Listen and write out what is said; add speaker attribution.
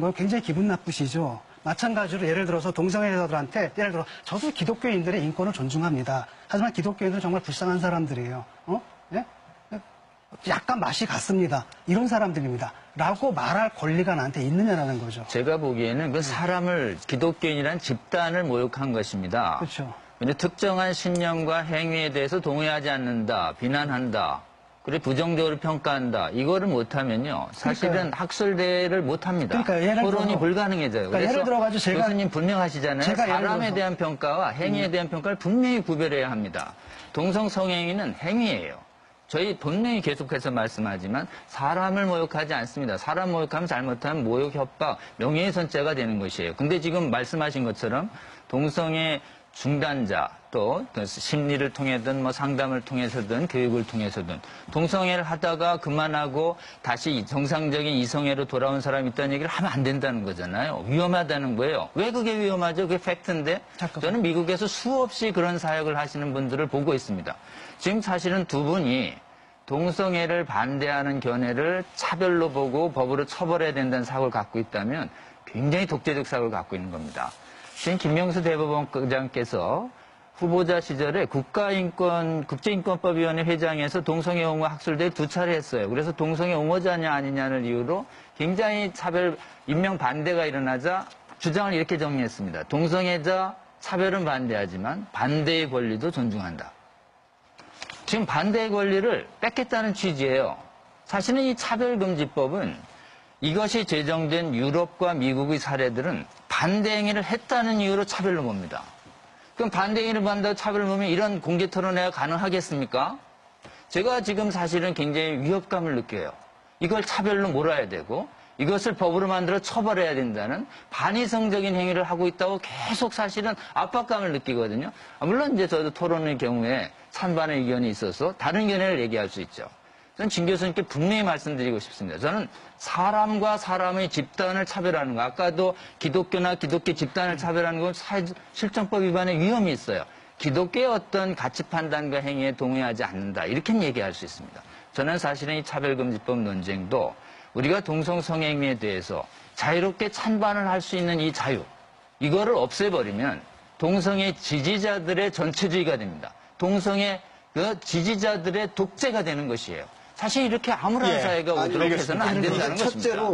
Speaker 1: 건 굉장히 기분 나쁘시죠. 마찬가지로 예를 들어서 동성애자들한테 예를 들어 저도 기독교인들의 인권을 존중합니다. 하지만 기독교인들은 정말 불쌍한 사람들이에요. 어? 예? 약간 맛이 갔습니다. 이런 사람들입니다. 라고 말할 권리가 나한테 있느냐라는 거죠.
Speaker 2: 제가 보기에는 그 사람을 기독교인이란 집단을 모욕한 것입니다.
Speaker 1: 그렇죠.
Speaker 2: 근데 특정한 신념과 행위에 대해서 동의하지 않는다, 비난한다, 그래 부정적으로 평가한다. 이거를 못하면요, 사실은
Speaker 1: 그러니까요.
Speaker 2: 학술대회를 못합니다.
Speaker 1: 그러니까 예를
Speaker 2: 토론이
Speaker 1: 들어-
Speaker 2: 불가능해져요.
Speaker 1: 그러니까 예를 들어가지고 제가-
Speaker 2: 교수님 분명하시잖아요.
Speaker 1: 제가
Speaker 2: 사람에
Speaker 1: 음.
Speaker 2: 대한 평가와 행위에 대한 평가를 분명히 구별해야 합니다. 동성 성행위는 행위예요. 저희 분명히 계속해서 말씀하지만 사람을 모욕하지 않습니다. 사람 모욕하면 잘못하면 모욕, 협박, 명예훼손죄가 되는 것이에요. 근데 지금 말씀하신 것처럼 동성애 중단자 또 심리를 통해든 뭐 상담을 통해서든 교육을 통해서든 동성애를 하다가 그만하고 다시 정상적인 이성애로 돌아온 사람이 있다는 얘기를 하면 안 된다는 거잖아요. 위험하다는 거예요. 왜 그게 위험하죠? 그게 팩트인데
Speaker 1: 잠깐만.
Speaker 2: 저는 미국에서 수없이 그런 사역을 하시는 분들을 보고 있습니다. 지금 사실은 두 분이 동성애를 반대하는 견해를 차별로 보고 법으로 처벌해야 된다는 사고를 갖고 있다면 굉장히 독재적 사고를 갖고 있는 겁니다. 지금 김명수 대법원장께서 후보자 시절에 국가인권, 국제인권법위원회 회장에서 동성애 옹호 학술대회 두 차례 했어요. 그래서 동성애 옹호자냐 아니냐를 이유로 굉장히 차별, 인명 반대가 일어나자 주장을 이렇게 정리했습니다. 동성애자 차별은 반대하지만 반대의 권리도 존중한다. 지금 반대의 권리를 뺏겠다는 취지예요. 사실은 이 차별금지법은 이것이 제정된 유럽과 미국의 사례들은 반대 행위를 했다는 이유로 차별로 봅니다. 그럼 반대 행위를 반다고 차별을 보면 이런 공개 토론회가 가능하겠습니까? 제가 지금 사실은 굉장히 위협감을 느껴요. 이걸 차별로 몰아야 되고 이것을 법으로 만들어 처벌해야 된다는 반이성적인 행위를 하고 있다고 계속 사실은 압박감을 느끼거든요. 아, 물론 이제 저도 토론의 경우에 찬반의 의견이 있어서 다른 견해를 얘기할 수 있죠. 저는 진 교수님께 분명히 말씀드리고 싶습니다. 저는 사람과 사람의 집단을 차별하는 거, 아까도 기독교나 기독교 집단을 차별하는 건 실정법 위반의 위험이 있어요. 기독교의 어떤 가치 판단과 행위에 동의하지 않는다. 이렇게 얘기할 수 있습니다. 저는 사실은 이 차별금지법 논쟁도 우리가 동성성행위에 대해서 자유롭게 찬반을 할 수 있는 이 자유, 이거를 없애버리면 동성애 지지자들의 전체주의가 됩니다. 동성애 그 지지자들의 독재가 되는 것이에요. 사실 이렇게 아무런
Speaker 3: 예.
Speaker 2: 사회가 오도록 해서는 안. 된다는 것입니다.
Speaker 3: 첫째로